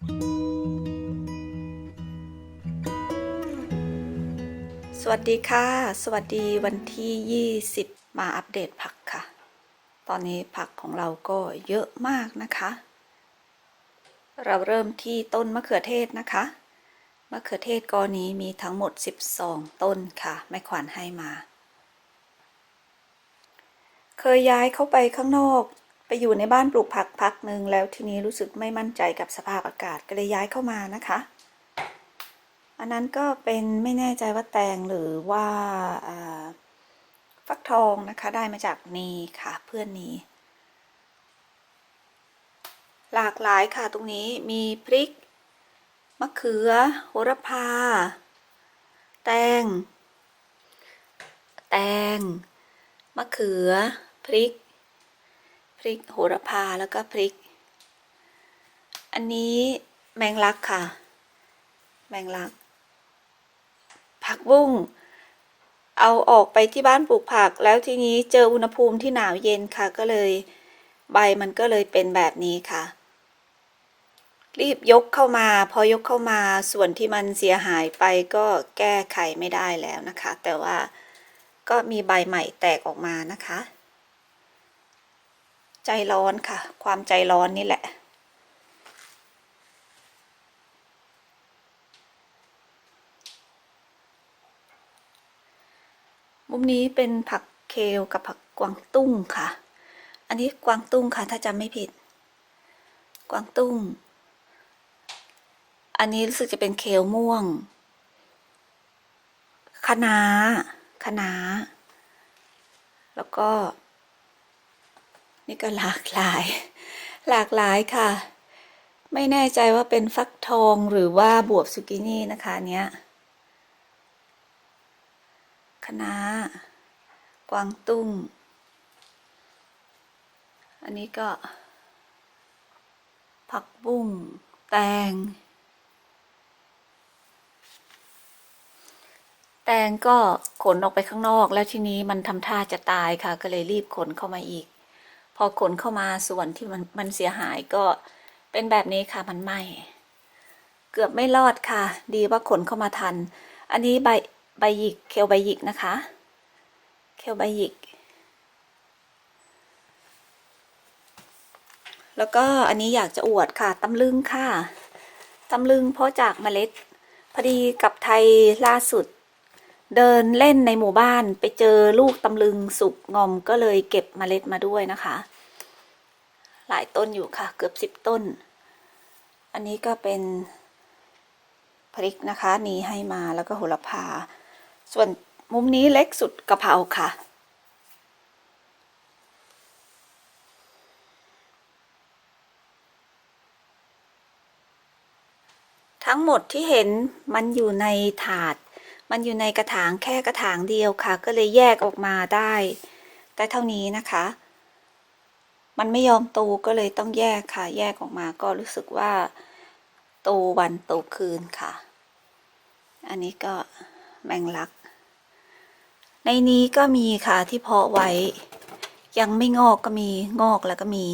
สวัสดีค่ะ สวัสดีวันที่ 20 มาอัปเดตผักค่ะ ตอนนี้ผักของเราก็เยอะมากนะคะ เราเริ่มที่ต้นมะเขือเทศนะคะ มะเขือเทศกอนี้มีทั้งหมด 12 ต้นค่ะ แม่ขวัญให้มา เคยย้ายเข้าไปข้างนอก ไปอยู่ในบ้านปลูกผักพักหนึ่งแล้วทีนี้รู้สึกไม่มั่นใจกับสภาพอากาศก็เลยย้ายเข้ามานะคะ อันนั้นก็เป็นไม่แน่ใจว่าแตงหรือว่าฟักทองนะคะได้มาจากนีค่ะเพื่อนนีหลากหลายค่ะตรงนี้มีพริก มะเขือ โหระพา แตง แตง มะเขือ พริก พริกโหระพาแล้วก็พริก อันนี้แมงลักค่ะ แมงลัก ผักบุ้งเอาออกไปที่บ้านปลูกผัก แล้วทีนี้เจออุณหภูมิที่หนาวเย็นค่ะ ก็เลยใบมันก็เลยเป็นแบบนี้ค่ะ รีบยกเข้ามา พอยกเข้ามาส่วนที่มันเสียหายไปก็แก้ไขไม่ได้แล้วนะคะ แต่ว่าก็มีใบใหม่แตกออกมานะคะ ใจร้อนค่ะ ความใจร้อนนี่แหละ มุมนี้เป็นผักเคลกับผักกวางตุ้งค่ะ อันนี้กวางตุ้งค่ะ ถ้าจำไม่ผิด กวางตุ้ง อันนี้รู้สึกจะเป็นเคลม่วงคะน้าคะน้า แล้วก็ นี่ก็หลากหลาย หลากหลายค่ะ ไม่แน่ใจว่าเป็นฟักทองหรือว่าบวบซูกินี่นะคะเนี้ยคะนากวางตุ้ง อันนี้ก็ ผักบุ้ง แตง แตงก็ขนออกไปข้างนอกแล้วทีนี้มันทำท่าจะตายค่ะ ก็เลยรีบขนเข้ามาอีก อขนเข้ามาส่วนที่มันมันเสียหายก็เป็นแบบนี้ค่ะมันไหมเกือบไม่รอดค่ะ ดีว่าขนเข้ามาทัน อันนี้ใบใบหยิกเคลใบหยิกนะคะเคลใบหยิก แล้วก็อันนี้อยากจะอวดค่ะตำลึงค่ะตำลึงเพราะจากเมล็ดพอดีกับไทยล่าสุด เดินเล่นในหมู่บ้านไปเจอลูกตำลึงสุกงอมก็เลยเก็บเมล็ดมาด้วยนะคะ หลายต้นอยู่ค่ะ เกือบสิบต้น อันนี้ก็เป็นพริกนะคะนี้ให้มาแล้วก็โหระพา ส่วนมุมนี้เล็กสุดกะเพราค่ะ ทั้งหมดที่เห็นมันอยู่ในถาด มันอยู่ในกระถางแค่กระถางเดียวค่ะ ก็เลยแยกออกมาได้ได้เท่านี้นะคะ มันไม่ยอมโตก็เลยต้องแยกค่ะ แยกออกมาก็รู้สึกว่าโตวันโตคืนค่ะ อันนี้ก็แมงลัก ในนี้ก็มีค่ะที่เพาะไว้ ยังไม่งอกก็มีงอกแล้วก็มี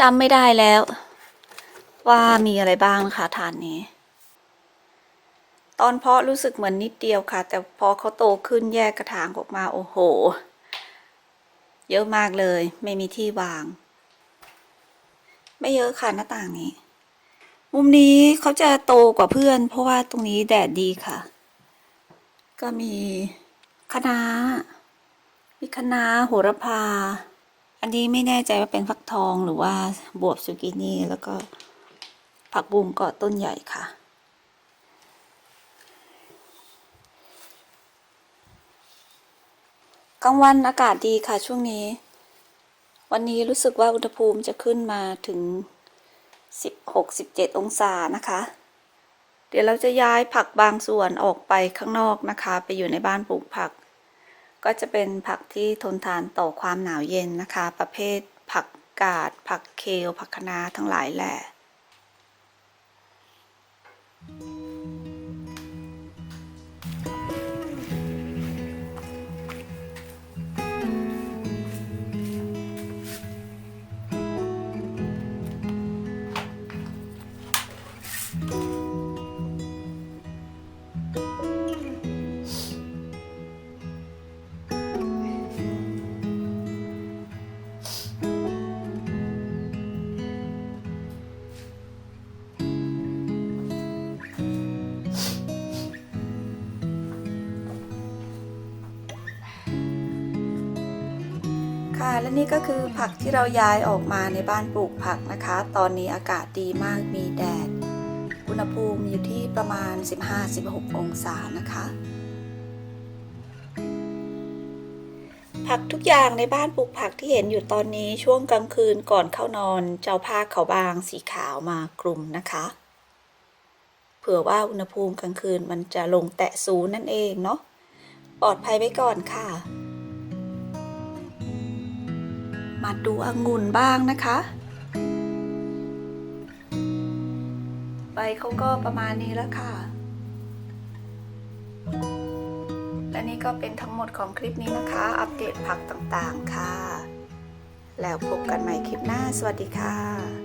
จำไม่ได้แล้ว ว่ามีอะไรบ้างนะคะฐานนี้ ตอนเพาะรู้สึกเหมือนนิดเดียวค่ะ แต่พอเขาโตขึ้นแยกกระถางออกมาโอ้โห เยอะมากเลย ไม่มีที่วาง ไม่เยอะค่ะหน้าต่างนี้ มุมนี้เขาจะโตกว่าเพื่อน เพราะว่าตรงนี้แดดดีค่ะ ก็มีคะน้ามีคะน้าโหระพา อันนี้ไม่แน่ใจว่าเป็นฟักทองหรือว่าบวบซูกินี่แล้วก็ ผักบุ้งก็ต้นใหญ่ค่ะ กลางวันอากาศดีค่ะช่วงนี้ วันนี้รู้สึกว่าอุณหภูมิจะขึ้นมาถึง 16-17 องศานะคะ เดี๋ยวเราจะย้ายผักบางส่วนออกไปข้างนอกนะคะ ไปอยู่ในบ้านปลูกผัก ก็จะเป็นผักที่ทนทานต่อความหนาวเย็นนะคะ ประเภทผักกาด ผักเคลผักคะน้าทั้งหลายแหละ ค่ะและนี่ก็คือผักที่เราย้ายออกมาในบ้านปลูกผักนะคะ ตอนนี้อากาศดีมากมีแดด อุณหภูมิอยู่ที่ประมาณ 15-16 องศานะคะ ผักทุกอย่างในบ้านปลูกผักที่เห็นอยู่ตอนนี้ช่วงกลางคืนก่อนเข้านอนเจ้าผ้าเขาวบางสีขาวมากลุ่มนะคะ เผื่อว่าอุณหภูมิกลางคืนมันจะลงแตะศูนย์นั่นเองเนาะปลอดภัยไว้ก่อนค่ะ มาดูองุ่นบ้างนะคะ ใบเขาก็ประมาณนี้แล้วค่ะ และนี่ก็เป็นทั้งหมดของคลิปนี้นะคะ อัปเดตผักต่างๆค่ะ แล้วพบกันใหม่คลิปหน้า สวัสดีค่ะ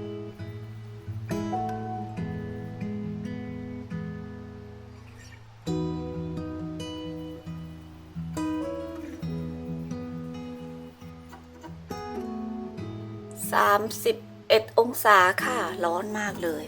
สามสิบเอ็ดองศาค่ะ ร้อนมากเลย